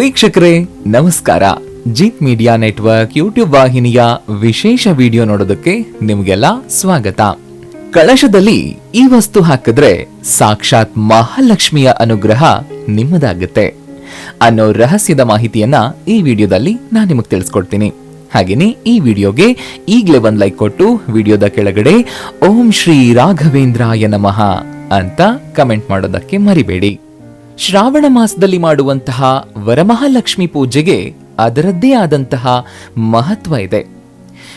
ವೀಕ್ಷಕರೇ, ನಮಸ್ಕಾರ. Jeet media network YouTube ವಾಹಿನಿಯ ವಿಶೇಷ ವಿಡಿಯೋ ನೋಡೋದಕ್ಕೆ ನಿಮಗೆಲ್ಲ ಸ್ವಾಗತ. ಕಳಶದಲ್ಲಿ ಈ ವಸ್ತು ಹಾಕಿದ್ರೆ ಸಾಕ್ಷಾತ್ ಮಹಾಲಕ್ಷ್ಮಿಯ ಅನುಗ್ರಹ ನಿಮ್ಮದಾಗುತ್ತೆ. ಅನ್ನೋ ರಹಸ್ಯದ ಮಾಹಿತಿಯನ್ನ ಈ ವಿಡಿಯೋದಲ್ಲಿ ನಾನು ನಿಮಗೆ ತಿಳಿಸ್ಕೊಡ್ತೀನಿ. ಹಾಗೇನೆ ಈ ವಿಡಿಯೋಗೆ ಈಗಲೇ ಒಂದ್ ಲೈಕ್ ಕೊಟ್ಟು ವಿಡಿಯೋದ ಕೆಳಗಡೆ ಓಂ ಶ್ರೀ ರಾಘವೇಂದ್ರಾಯ ನಮಃ ಅಂತ ಕಮೆಂಟ್ ಮಾಡೋದಕ್ಕೆ ಮರಿಬೇಡಿ. ಶ್ರಾವಣ ಮಾಸದಲ್ಲಿ ಮಾಡುವಂತಹ ವರಮಹಾಲಕ್ಷ್ಮಿ ಪೂಜೆಗೆ ಅದರದ್ದೇ ಆದಂತಹ ಮಹತ್ವ ಇದೆ.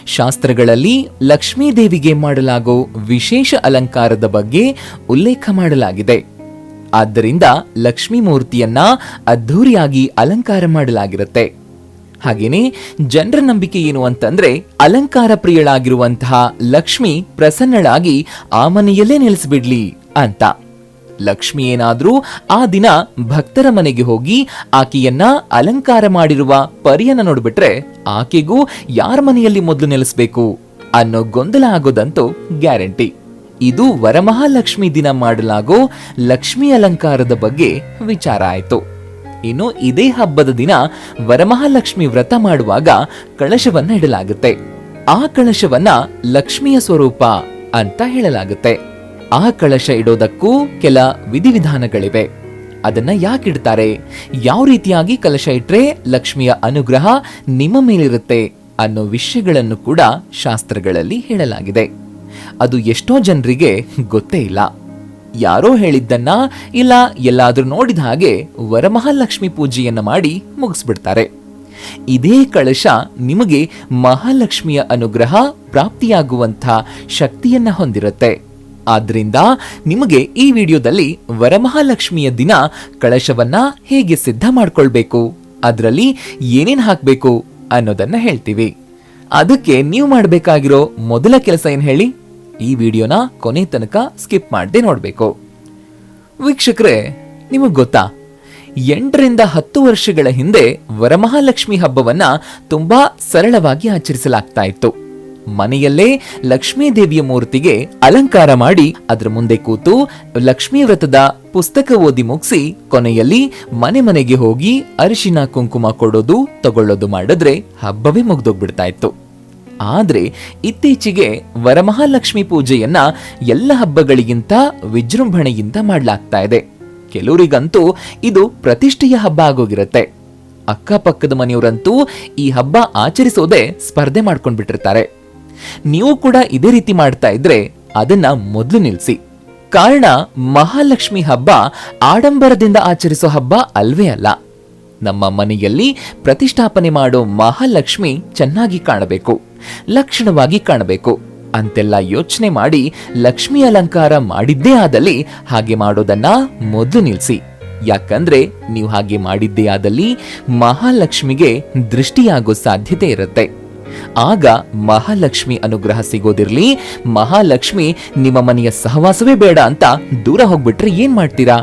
ಶಾಸ್ತ್ರಗಳಲ್ಲಿ ಲಕ್ಷ್ಮೀ ದೇವಿಗೆ ಮಾಡಲಾಗೋ ವಿಶೇಷ ಅಲಂಕಾರದ ಬಗ್ಗೆ ಉಲ್ಲೇಖ ಮಾಡಲಾಗಿದೆ. ಆದ್ದರಿಂದ ಲಕ್ಷ್ಮೀ ಮೂರ್ತಿಯನ್ನ ಅದ್ಧೂರಿಯಾಗಿ ಅಲಂಕಾರ ಮಾಡಲಾಗಿರುತ್ತೆ. ಹಾಗೇನೆ ಜನರ ನಂಬಿಕೆ ಏನು ಅಂತಂದ್ರೆ ಅಲಂಕಾರ ಪ್ರಿಯಳಾಗಿರುವಂತಹ ಲಕ್ಷ್ಮಿ ಪ್ರಸನ್ನಳಾಗಿ ಆ ಮನೆಯಲ್ಲೇ ನೆಲೆಸಿಬಿಡ್ಲಿ ಅಂತ. ಲಕ್ಷ್ಮಿ ಏನಾದರೂ ಆ ದಿನ ಭಕ್ತರ ಮನೆಗೆ ಹೋಗಿ ಆಕೆಯನ್ನ ಅಲಂಕಾರ ಮಾಡಿರುವ ಪರಿಯನ್ನ ನೋಡ್ಬಿಟ್ರೆ ಆಕೆಗೂ ಯಾರ ಮನೆಯಲ್ಲಿ ಮೊದಲು ನೆಲೆಸಬೇಕು ಅನ್ನೋ ಗೊಂದಲ ಆಗೋದಂತೂ ಗ್ಯಾರಂಟಿ. ಇದು ವರಮಹಾಲಕ್ಷ್ಮಿ ದಿನ ಮಾಡಲಾಗೋ ಲಕ್ಷ್ಮಿ ಅಲಂಕಾರದ ಬಗ್ಗೆ ವಿಚಾರ ಆಯಿತು. ಇನ್ನು ಇದೇ ಹಬ್ಬದ ದಿನ ವರಮಹಾಲಕ್ಷ್ಮಿ ವ್ರತ ಮಾಡುವಾಗ ಕಳಶವನ್ನ ಇಡಲಾಗುತ್ತೆ. ಆ ಕಳಶವನ್ನ ಲಕ್ಷ್ಮಿಯ ಸ್ವರೂಪ ಅಂತ ಹೇಳಲಾಗುತ್ತೆ. ಆ ಕಳಶ ಇಡೋದಕ್ಕೂ ಕೆಲ ವಿಧಿವಿಧಾನಗಳಿವೆ. ಅದನ್ನ ಯಾಕಿಡ್ತಾರೆ ಯಾವ ರೀತಿಯಾಗಿ ಕಲಶ ಇಟ್ರೆ ಲಕ್ಷ್ಮಿಯ ಅನುಗ್ರಹ ನಿಮ್ಮ ಮೇಲಿರುತ್ತೆ ಅನ್ನೋ ವಿಷಯಗಳನ್ನು ಕೂಡ ಶಾಸ್ತ್ರಗಳಲ್ಲಿ ಹೇಳಲಾಗಿದೆ. ಅದು ಎಷ್ಟೋ ಜನರಿಗೆ ಗೊತ್ತೇ ಇಲ್ಲ. ಯಾರೋ ಹೇಳಿದ್ದನ್ನ ಇಲ್ಲ ಎಲ್ಲಾದರೂ ನೋಡಿದ ಹಾಗೆ ವರಮಹಾಲಕ್ಷ್ಮಿ ಪೂಜೆಯನ್ನ ಮಾಡಿ ಮುಗಿಸ್ಬಿಡ್ತಾರೆ. ಇದೇ ಕಳಶ ನಿಮಗೆ ಮಹಾಲಕ್ಷ್ಮಿಯ ಅನುಗ್ರಹ ಪ್ರಾಪ್ತಿಯಾಗುವಂಥ ಶಕ್ತಿಯನ್ನ ಹೊಂದಿರುತ್ತೆ. ಆದ್ರಿಂದ ನಿಮಗೆ ಈ ವಿಡಿಯೋದಲ್ಲಿ ವರಮಹಾಲಕ್ಷ್ಮಿಯ ದಿನ ಕಳಶವನ್ನ ಹೇಗೆ ಸಿದ್ಧ ಮಾಡ್ಕೊಳ್ಬೇಕು, ಅದರಲ್ಲಿ ಏನೇನ್ ಹಾಕ್ಬೇಕು ಅನ್ನೋದನ್ನ ಹೇಳ್ತೀವಿ. ಅದಕ್ಕೆ ನೀವು ಮಾಡಬೇಕಾಗಿರೋ ಮೊದಲ ಕೆಲಸ ಏನ್ ಹೇಳಿ? ಈ ವಿಡಿಯೋನ ಕೊನೆ ತನಕ ಸ್ಕಿಪ್ ಮಾಡದೆ ನೋಡಬೇಕು. ವೀಕ್ಷಕರೇ, ನಿಮಗೆ ಗೊತ್ತಾ? ಎಂಟರಿಂದ ಹತ್ತು ವರ್ಷಗಳ ಹಿಂದೆ ವರಮಹಾಲಕ್ಷ್ಮಿ ಹಬ್ಬವನ್ನ ತುಂಬಾ ಸರಳವಾಗಿ ಆಚರಿಸಲಾಗ್ತಾ ಇತ್ತು. ಮನೆಯಲ್ಲೇ ಲಕ್ಷ್ಮೀ ದೇವಿಯ ಮೂರ್ತಿಗೆ ಅಲಂಕಾರ ಮಾಡಿ ಅದರ ಮುಂದೆ ಕೂತು ಲಕ್ಷ್ಮೀ ವ್ರತದ ಪುಸ್ತಕ ಓದಿ ಮುಗಿಸಿ ಕೊನೆಯಲ್ಲಿ ಮನೆ ಮನೆಗೆ ಹೋಗಿ ಅರಿಶಿನ ಕುಂಕುಮ ಕೊಡೋದು, ತಗೊಳ್ಳೋದು ಮಾಡಿದ್ರೆ ಹಬ್ಬವೇ ಮುಗ್ದೋಗ್ಬಿಡ್ತಾ ಇತ್ತು ಆದ್ರೆ ಇತ್ತೀಚೆಗೆ ವರಮಹಾಲಕ್ಷ್ಮಿ ಪೂಜೆಯನ್ನ ಎಲ್ಲ ಹಬ್ಬಗಳಿಗಿಂತ ವಿಜೃಂಭಣೆಯಿಂದ ಮಾಡಲಾಗ್ತಾ ಇದೆ ಕೆಲವರಿಗಂತೂ ಇದು ಪ್ರತಿಷ್ಠೆಯ ಹಬ್ಬ ಆಗೋಗಿರುತ್ತೆ. ಅಕ್ಕಪಕ್ಕದ ಮನೆಯವರಂತೂ ಈ ಹಬ್ಬ ಆಚರಿಸೋದೇ ಸ್ಪರ್ಧೆ ಮಾಡ್ಕೊಂಡ್ಬಿಟ್ಟಿರ್ತಾರೆ. ನೀವು ಕೂಡ ಇದೇ ರೀತಿ ಮಾಡ್ತಾ ಇದ್ರೆ ಅದನ್ನ ಮೊದಲು ನಿಲ್ಸಿ. ಕಾರಣ ಮಹಾಲಕ್ಷ್ಮಿ ಹಬ್ಬ ಆಡಂಬರದಿಂದ ಆಚರಿಸೋ ಹಬ್ಬ ಅಲ್ವೇ ಅಲ್ಲ. ನಮ್ಮ ಮನೆಯಲ್ಲಿ ಪ್ರತಿಷ್ಠಾಪನೆ ಮಾಡೋ ಮಹಾಲಕ್ಷ್ಮಿ ಚೆನ್ನಾಗಿ ಕಾಣಬೇಕು, ಲಕ್ಷಣವಾಗಿ ಕಾಣಬೇಕು. ಅಂತೆಲ್ಲ ಯೋಚನೆ ಮಾಡಿ ಲಕ್ಷ್ಮಿ ಅಲಂಕಾರ ಮಾಡಿದ್ದೇ ಆದಲ್ಲಿ ಹಾಗೆ ಮಾಡೋದನ್ನ ಮೊದಲು ನಿಲ್ಸಿ. ಯಾಕಂದ್ರೆ ನೀವು ಹಾಗೆ ಮಾಡಿದ್ದೇ ಆದಲ್ಲಿ ಮಹಾಲಕ್ಷ್ಮಿಗೆ ದೃಷ್ಟಿಯಾಗೋ ಸಾಧ್ಯತೆ ಇರುತ್ತೆ. ಆಗ ಮಹಾಲಕ್ಷ್ಮಿ ಅನುಗ್ರಹ ಸಿಗೋದಿರ್ಲಿ. ಮಹಾಲಕ್ಷ್ಮಿ ನಿಮ್ಮ ಮನೆಯ ಸಹವಾಸವೇ ಬೇಡ ಅಂತ ದೂರ ಹೋಗ್ಬಿಟ್ರೆ ಏನ್ ಮಾಡ್ತೀರಾ?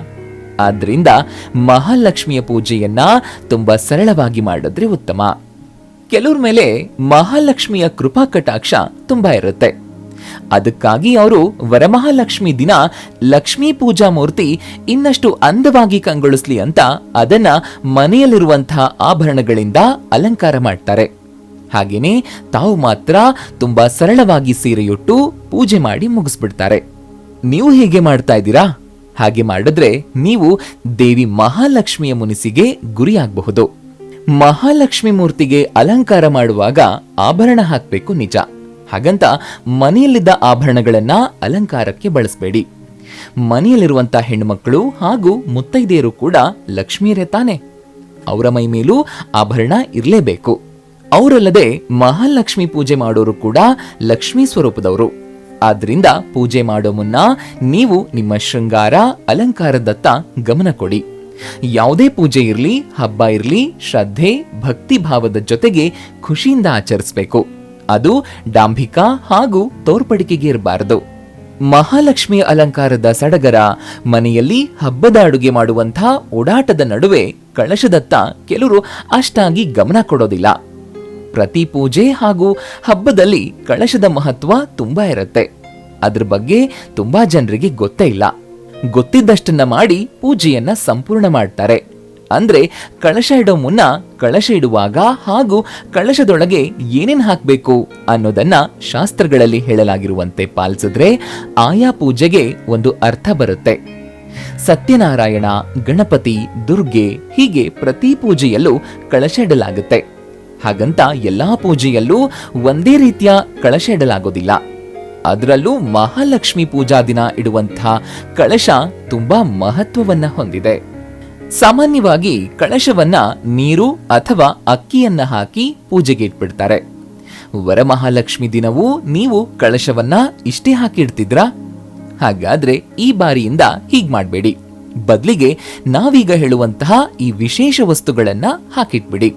ಆದ್ರಿಂದ ಮಹಾಲಕ್ಷ್ಮಿಯ ಪೂಜೆಯನ್ನ ತುಂಬಾ ಸರಳವಾಗಿ ಮಾಡಿದ್ರೆ ಉತ್ತಮ. ಕೆಲವ್ರ ಮೇಲೆ ಮಹಾಲಕ್ಷ್ಮಿಯ ಕೃಪಾ ಕಟಾಕ್ಷ ತುಂಬಾ ಇರುತ್ತೆ. ಅದಕ್ಕಾಗಿ ಅವರು ವರಮಹಾಲಕ್ಷ್ಮಿ ದಿನ ಲಕ್ಷ್ಮೀ ಪೂಜಾ ಮೂರ್ತಿ ಇನ್ನಷ್ಟು ಅಂದವಾಗಿ ಕಂಗೊಳಿಸ್ಲಿ ಅಂತ ಅದನ್ನ ಮನೆಯಲ್ಲಿರುವಂತಹ ಆಭರಣಗಳಿಂದ ಅಲಂಕಾರ ಮಾಡ್ತಾರೆ. ಹಾಗೇನೆ ತಾವು ಮಾತ್ರ ತುಂಬಾ ಸರಳವಾಗಿ ಸೀರೆಯುಟ್ಟು ಪೂಜೆ ಮಾಡಿ ಮುಗಿಸ್ಬಿಡ್ತಾರೆ. ನೀವು ಹೇಗೆ ಮಾಡ್ತಾ ಇದ್ದೀರಾ? ಹಾಗೆ ಮಾಡಿದ್ರೆ ನೀವು ದೇವಿ ಮಹಾಲಕ್ಷ್ಮಿಯ ಮುನಿಸಿಗೆ ಗುರಿಯಾಗಬಹುದು. ಮಹಾಲಕ್ಷ್ಮಿ ಮೂರ್ತಿಗೆ ಅಲಂಕಾರ ಮಾಡುವಾಗ ಆಭರಣ ಹಾಕಬೇಕು ನಿಜ. ಹಾಗಂತ ಮನೆಯಲ್ಲಿದ್ದ ಆಭರಣಗಳನ್ನ ಅಲಂಕಾರಕ್ಕೆ ಬಳಸಬೇಡಿ. ಮನೆಯಲ್ಲಿರುವಂತ ಹೆಣ್ಣುಮಕ್ಕಳು ಹಾಗೂ ಮುತ್ತೈದೆಯರು ಕೂಡ ಲಕ್ಷ್ಮಿಯರೇ ತಾನೆ. ಅವರ ಮೈ ಮೇಲೂ ಆಭರಣ ಇರಲೇಬೇಕು. ಅವರಲ್ಲದೆ ಮಹಾಲಕ್ಷ್ಮಿ ಪೂಜೆ ಮಾಡೋರು ಕೂಡ ಲಕ್ಷ್ಮಿ ಸ್ವರೂಪದವರು. ಆದ್ರಿಂದ ಪೂಜೆ ಮಾಡೋ ಮುನ್ನ ನೀವು ನಿಮ್ಮ ಶೃಂಗಾರ ಅಲಂಕಾರದತ್ತ ಗಮನ ಕೊಡಿ. ಯಾವುದೇ ಪೂಜೆ ಇರಲಿ, ಹಬ್ಬ ಇರಲಿ, ಶ್ರದ್ಧೆ, ಭಕ್ತಿ ಭಾವದ ಜೊತೆಗೆ ಖುಷಿಯಿಂದ ಆಚರಿಸಬೇಕು. ಅದು ಡಾಂಭಿಕ ಹಾಗೂ ತೋರ್ಪಡಿಕೆಗೆ ಇರಬಾರದು. ಮಹಾಲಕ್ಷ್ಮಿ ಅಲಂಕಾರದ ಸಡಗರ, ಮನೆಯಲ್ಲಿ ಹಬ್ಬದ ಅಡುಗೆ ಮಾಡುವಂಥ ಓಡಾಟದ ನಡುವೆ ಕಳಶದತ್ತ ಕೆಲವರು ಅಷ್ಟಾಗಿ ಗಮನ ಕೊಡೋದಿಲ್ಲ. ಪ್ರತಿ ಪೂಜೆ ಹಾಗೂ ಹಬ್ಬದಲ್ಲಿ ಕಳಶದ ಮಹತ್ವ ತುಂಬಾ ಇರುತ್ತೆ. ಅದ್ರ ಬಗ್ಗೆ ತುಂಬಾ ಜನರಿಗೆ ಗೊತ್ತೇ ಇಲ್ಲ. ಗೊತ್ತಿದ್ದಷ್ಟನ್ನ ಮಾಡಿ ಪೂಜೆಯನ್ನ ಸಂಪೂರ್ಣ ಮಾಡ್ತಾರೆ. ಅಂದ್ರೆ ಕಳಶ ಇಡೋ ಮುನ್ನ ಕಳಶ ಇಡುವಾಗ ಹಾಗೂ ಕಳಶದೊಳಗೆ ಏನೇನ್ ಹಾಕ್ಬೇಕು ಅನ್ನೋದನ್ನ ಶಾಸ್ತ್ರಗಳಲ್ಲಿ ಹೇಳಲಾಗಿರುವಂತೆ ಪಾಲಿಸಿದ್ರೆ ಆಯಾ ಪೂಜೆಗೆ ಒಂದು ಅರ್ಥ ಬರುತ್ತೆ. ಸತ್ಯನಾರಾಯಣ, ಗಣಪತಿ, ದುರ್ಗೆ ಹೀಗೆ ಪ್ರತಿ ಪೂಜೆಯಲ್ಲೂ ಕಳಶ ಇಡಲಾಗುತ್ತೆ. ಹಾಗಂತ ಎಲ್ಲಾ ಪೂಜೆಯಲ್ಲೂ ಒಂದೇ ರೀತಿಯ ಕಳಶ ಇಡಲಾಗೋದಿಲ್ಲ ಅದರಲ್ಲೂ ಮಹಾಲಕ್ಷ್ಮಿ ಪೂಜಾ ದಿನ ಇಡುವಂತಹ ಕಳಶ ತುಂಬಾ ಮಹತ್ವವನ್ನ ಹೊಂದಿದೆ. ಸಾಮಾನ್ಯವಾಗಿ ಕಳಶವನ್ನ ನೀರು ಅಥವಾ ಅಕ್ಕಿಯನ್ನ ಹಾಕಿ ಪೂಜೆಗೆ ಇಟ್ಬಿಡ್ತಾರೆ. ವರಮಹಾಲಕ್ಷ್ಮಿ ದಿನವೂ ನೀವು ಕಳಶವನ್ನ ಇಷ್ಟೇ ಹಾಕಿ ಇಡ್ತಿದ್ರಾ? ಹಾಗಾದ್ರೆ ಈ ಬಾರಿಯಿಂದ ಹೀಗ್ ಮಾಡಬೇಡಿ. ಬದಲಿಗೆ ನಾವೀಗ ಹೇಳುವಂತಹ ಈ ವಿಶೇಷ ವಸ್ತುಗಳನ್ನ ಹಾಕಿಟ್ಬಿಡಿ.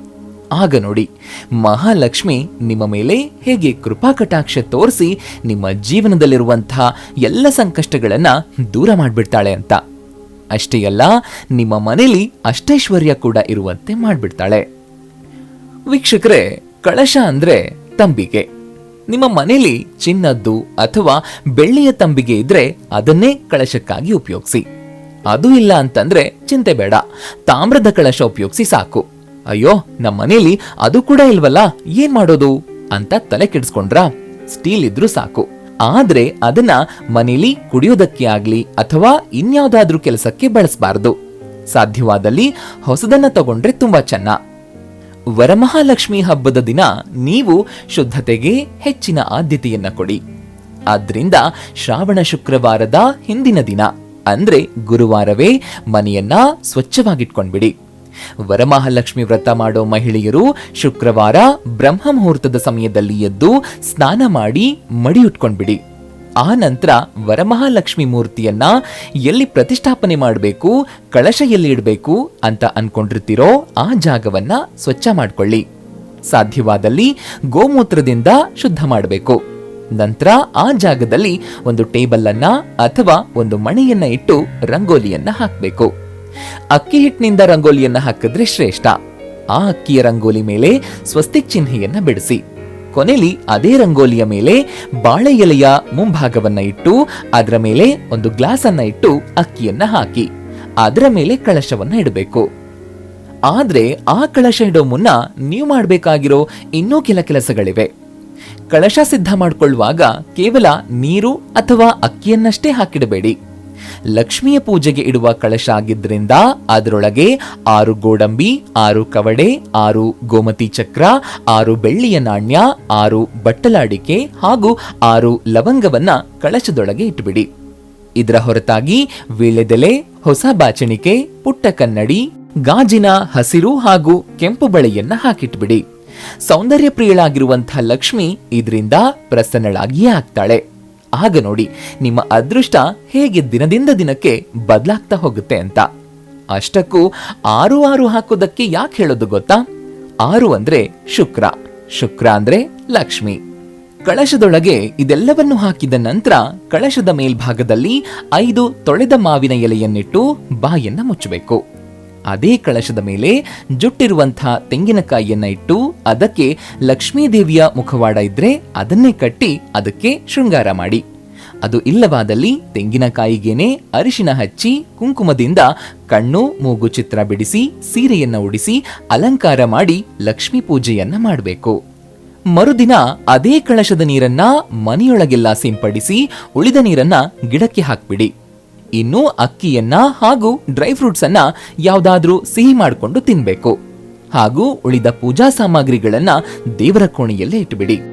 ಆಗ ನೋಡಿ, ಮಹಾಲಕ್ಷ್ಮಿ ನಿಮ್ಮ ಮೇಲೆ ಹೇಗೆ ಕೃಪಾ ಕಟಾಕ್ಷ ತೋರಿಸಿ ನಿಮ್ಮ ಜೀವನದಲ್ಲಿರುವಂತಹ ಎಲ್ಲ ಸಂಕಷ್ಟಗಳನ್ನು ದೂರ ಮಾಡಿಬಿಡ್ತಾಳೆ ಅಂತ. ಅಷ್ಟೇ ಅಲ್ಲ, ನಿಮ್ಮ ಮನೇಲಿ ಅಷ್ಟೈಶ್ವರ್ಯ ಕೂಡ ಇರುವಂತೆ ಮಾಡಿಬಿಡ್ತಾಳೆ. ವೀಕ್ಷಕರೇ, ಕಳಶ ಅಂದ್ರೆ ತಂಬಿಗೆ. ನಿಮ್ಮ ಮನೇಲಿ ಚಿನ್ನದ್ದು ಅಥವಾ ಬೆಳ್ಳಿಯ ತಂಬಿಗೆ ಇದ್ರೆ ಅದನ್ನೇ ಕಳಶಕ್ಕಾಗಿ ಉಪಯೋಗಿಸಿ. ಅದು ಇಲ್ಲ ಅಂತಂದ್ರೆ ಚಿಂತೆ ಬೇಡ, ತಾಮ್ರದ ಕಳಶ ಉಪಯೋಗಿಸಿ ಸಾಕು. ಅಯ್ಯೋ ನಮ್ಮ ಮನೇಲಿ ಅದು ಕೂಡ ಇಲ್ವಲ್ಲ? ಏನ್ ಮಾಡೋದು? ಅಂತ ತಲೆ ಕೆಡಿಸ್ಕೊಂಡ್ರ. ಸ್ಟೀಲ್ ಇದ್ರೂ ಸಾಕು. ಆದ್ರೆ ಅದನ್ನ ಮನೇಲಿ ಕುಡಿಯೋದಕ್ಕೆ ಆಗ್ಲಿ ಅಥವಾ ಇನ್ಯಾವುದಾದ್ರೂ ಕೆಲಸಕ್ಕೆ ಬಳಸಬಾರದು. ಸಾಧ್ಯವಾದಲ್ಲಿ ಹೊಸದನ್ನ ತಗೊಂಡ್ರೆ ತುಂಬಾ ಚೆನ್ನ. ವರಮಹಾಲಕ್ಷ್ಮಿ ಹಬ್ಬದ ದಿನ ನೀವು ಶುದ್ಧತೆಗೆ ಹೆಚ್ಚಿನ ಆದ್ಯತೆಯನ್ನ ಕೊಡಿ. ಆದ್ರಿಂದ ಶ್ರಾವಣ ಶುಕ್ರವಾರದ ಹಿಂದಿನ ದಿನ. ಅಂದ್ರೆ ಗುರುವಾರವೇ ಮನೆಯನ್ನ ಸ್ವಚ್ಛವಾಗಿಟ್ಕೊಂಡ್ಬಿಡಿ. ವರಮಹಾಲಕ್ಷ್ಮಿ ವ್ರತ ಮಾಡೋ ಮಹಿಳೆಯರು ಶುಕ್ರವಾರ ಬ್ರಹ್ಮ ಮುಹೂರ್ತದ ಸಮಯದಲ್ಲಿ ಎದ್ದು ಸ್ನಾನ ಮಾಡಿ ಮಡಿಯುಟ್ಕೊಂಡ್ಬಿಡಿ. ಆ ನಂತರ ವರಮಹಾಲಕ್ಷ್ಮಿ ಮೂರ್ತಿಯನ್ನ ಎಲ್ಲಿ ಪ್ರತಿಷ್ಠಾಪನೆ ಮಾಡಬೇಕು, ಕಳಶ ಎಲ್ಲಿ ಇಡಬೇಕು ಅಂತ ಅನ್ಕೊಂಡಿರ್ತಿರೋ ಆ ಜಾಗವನ್ನ ಸ್ವಚ್ಛ ಮಾಡ್ಕೊಳ್ಳಿ. ಸಾಧ್ಯವಾದಲ್ಲಿ ಗೋಮೂತ್ರದಿಂದ ಶುದ್ಧ ಮಾಡಬೇಕು. ನಂತರ ಆ ಜಾಗದಲ್ಲಿ ಒಂದು ಟೇಬಲ್ ಅನ್ನ ಅಥವಾ ಒಂದು ಮಣೆಯನ್ನ ಇಟ್ಟು ರಂಗೋಲಿಯನ್ನ ಹಾಕಬೇಕು. ಅಕ್ಕಿ ಹಿಟ್ಟಿನಿಂದ ರಂಗೋಲಿಯನ್ನ ಹಾಕಿದ್ರೆ ಶ್ರೇಷ್ಠ. ಆ ಅಕ್ಕಿಯ ರಂಗೋಲಿ ಮೇಲೆ ಸ್ವಸ್ತಿಕ್ ಚಿಹ್ನೆಯನ್ನ ಬಿಡಿಸಿ. ಕೊನೆಲಿ ಅದೇ ರಂಗೋಲಿಯ ಮೇಲೆ ಬಾಳೆ ಎಲೆಯ ಮುಂಭಾಗವನ್ನ ಇಟ್ಟು, ಅದರ ಮೇಲೆ ಒಂದು ಗ್ಲಾಸ್ ಅನ್ನ ಇಟ್ಟು ಅಕ್ಕಿಯನ್ನ ಹಾಕಿ. ಅದರ ಮೇಲೆ ಕಳಶವನ್ನ ಇಡಬೇಕು. ಆದ್ರೆ ಆ ಕಳಶ ಇಡೋ ಮುನ್ನ ನೀವು ಮಾಡಬೇಕಾಗಿರೋ ಇನ್ನೂ ಕೆಲ ಕೆಲಸಗಳಿವೆ. ಕಳಶ ಸಿದ್ಧ ಮಾಡ್ಕೊಳ್ಳುವಾಗ ಕೇವಲ ನೀರು ಅಥವಾ ಅಕ್ಕಿಯನ್ನಷ್ಟೇ ಹಾಕಿಡಬೇಡಿ. ಲಕ್ಷ್ಮಿಯ ಪೂಜೆಗೆ ಇಡುವ ಕಳಶ ಆಗಿದ್ದರಿಂದ ಅದರೊಳಗೆ ಆರು ಗೋಡಂಬಿ, ಆರು ಕವಡೆ, ಆರು ಗೋಮತಿ ಚಕ್ರ, ಆರು ಬೆಳ್ಳಿಯ ನಾಣ್ಯ, ಆರು ಬಟ್ಟಲಾಡಿಕೆ ಹಾಗೂ ಆರು ಲವಂಗವನ್ನ ಕಳಶದೊಳಗೆ ಇಟ್ಟುಬಿಡಿ. ಇದರ ಹೊರತಾಗಿ ವೀಳ್ಯದೆಲೆ, ಹೊಸ ಬಾಚಣಿಕೆ, ಪುಟ್ಟ ಕನ್ನಡಿ, ಗಾಜಿನ ಹಸಿರು ಹಾಗೂ ಕೆಂಪು ಬಳೆಯನ್ನ ಹಾಕಿಟ್ಬಿಡಿ ಸೌಂದರ್ಯ ಪ್ರಿಯಳಾಗಿರುವಂತಹ ಲಕ್ಷ್ಮಿ ಇದರಿಂದ ಪ್ರಸನ್ನಳಾಗಿಯೇ ಆಗ್ತಾಳೆ. ಆಗ ನೋಡಿ, ನಿಮ್ಮ ಅದೃಷ್ಟ ಹೇಗೆ ದಿನದಿಂದ ದಿನಕ್ಕೆ ಬದಲಾಗ್ತಾ ಹೋಗುತ್ತೆ ಅಂತ. ಅಷ್ಟಕ್ಕೂ ಆರು ಆರು ಹಾಕೋದಕ್ಕೆ ಯಾಕೆ ಹೇಳೋದು ಗೊತ್ತಾ? ಆರು ಅಂದ್ರೆ ಶುಕ್ರ ಶುಕ್ರ ಅಂದ್ರೆ ಲಕ್ಷ್ಮಿ. ಕಳಶದೊಳಗೆ ಇದೆಲ್ಲವನ್ನು ಹಾಕಿದ ನಂತರ ಕಳಶದ ಮೇಲ್ಭಾಗದಲ್ಲಿ ಐದು ತೊಳೆದ ಮಾವಿನ ಎಲೆಯನ್ನಿಟ್ಟು ಬಾಯನ್ನ ಮುಚ್ಚಬೇಕು. ಅದೇ ಕಳಶದ ಮೇಲೆ ಜುಟ್ಟಿರುವಂತಹ ತೆಂಗಿನಕಾಯಿಯನ್ನ ಇಟ್ಟು ಅದಕ್ಕೆ ಲಕ್ಷ್ಮೀ ದೇವಿಯ ಮುಖವಾಡ ಇದ್ರೆ ಅದನ್ನೇ ಕಟ್ಟಿ ಅದಕ್ಕೆ ಶೃಂಗಾರ ಮಾಡಿ. ಅದು ಇಲ್ಲವಾದಲ್ಲಿ ತೆಂಗಿನಕಾಯಿಗೇನೆ ಅರಿಶಿನ ಹಚ್ಚಿ ಕುಂಕುಮದಿಂದ ಕಣ್ಣು ಮೂಗು ಚಿತ್ರ ಬಿಡಿಸಿ ಸೀರೆಯನ್ನ ಉಡಿಸಿ ಅಲಂಕಾರ ಮಾಡಿ ಲಕ್ಷ್ಮೀ ಪೂಜೆಯನ್ನ ಮಾಡಬೇಕು. ಮರುದಿನ ಅದೇ ಕಳಶದ ನೀರನ್ನ ಮನೆಯೊಳಗೆಲ್ಲ ಸಿಂಪಡಿಸಿ ಉಳಿದ ನೀರನ್ನ ಗಿಡಕ್ಕೆ ಹಾಕ್ಬಿಡಿ. ಇನ್ನು ಅಕ್ಕಿಯನ್ನ ಹಾಗೂ ಡ್ರೈ ಫ್ರೂಟ್ಸ್ ಅನ್ನ ಯಾವ್ದಾದ್ರೂ ಸಿಹಿ ಮಾಡಿಕೊಂಡು ತಿನ್ಬೇಕು. ಹಾಗೂ ಉಳಿದ ಪೂಜಾ ಸಾಮಗ್ರಿಗಳನ್ನ ದೇವರ ಕೋಣೆಯಲ್ಲೇ ಇಟ್ಟುಬಿಡಿ